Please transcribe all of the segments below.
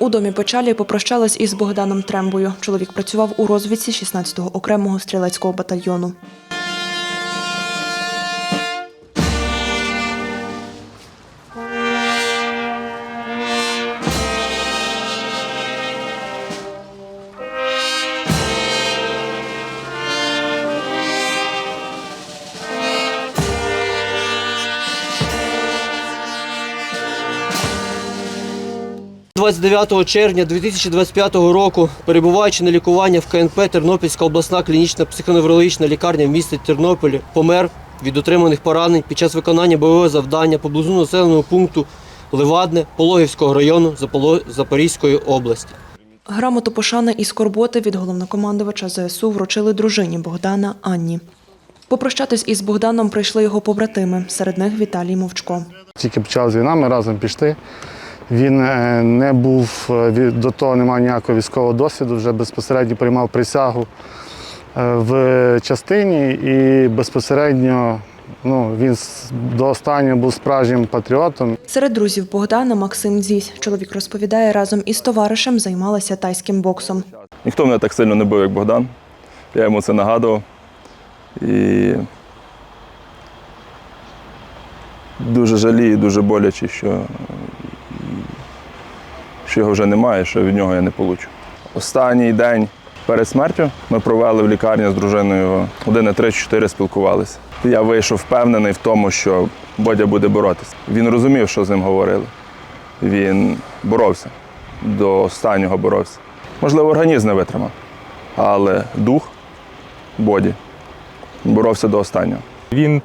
У домі Печалі попрощались із Богданом Трембою. Чоловік працював у розвідці 16-го окремого стрілецького батальйону. – 29 червня 2025 року, перебуваючи на лікуванні в КНП Тернопільська обласна клінічна психоневрологічна лікарня в місті Тернополі, помер від отриманих поранень під час виконання бойового завдання поблизу населеного пункту Левадне Пологівського району Запорізької області. Грамоту пошани і скорботи від головнокомандувача ЗСУ вручили дружині Богдана Анні. Попрощатись із Богданом прийшли його побратими. Серед них Віталій Мовчко. Тільки почалась війна, ми разом пішли. Він е, не був е, до того, не мав ніякого військового досвіду, вже безпосередньо приймав присягу е, в частині і безпосередньо ну, він до останнього був справжнім патріотом. Серед друзів Богдана Максим Дзісь. Чоловік розповідає, разом із товаришем займалася тайським боксом. Ніхто мене так сильно не бив, як Богдан. Я йому це нагадував. І дуже жалію, дуже боляче, що, його вже немає, що від нього я не получу. Останній день перед смертю ми провели в лікарні з дружиною години 3-4 спілкувалися. Я вийшов впевнений в тому, що Бодя буде боротися. Він розумів, що з ним говорили. Він боровся, до останнього боровся. Можливо, організм не витримав, але дух Боді боровся до останнього. Він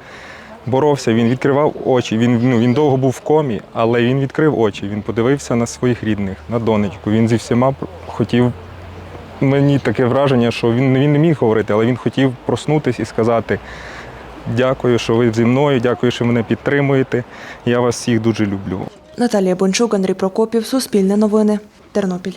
боровся, він відкривав очі. Він, ну, він довго був в комі, але він відкрив очі. Він подивився на своїх рідних, на донечку. Він зі всіма хотів. Мені таке враження, що він, він не міг говорити, але він хотів проснутися і сказати: дякую, що ви зі мною, дякую, що мене підтримуєте. Я вас всіх дуже люблю. Наталія Бончук, Андрій Прокопів, Суспільне новини, Тернопіль.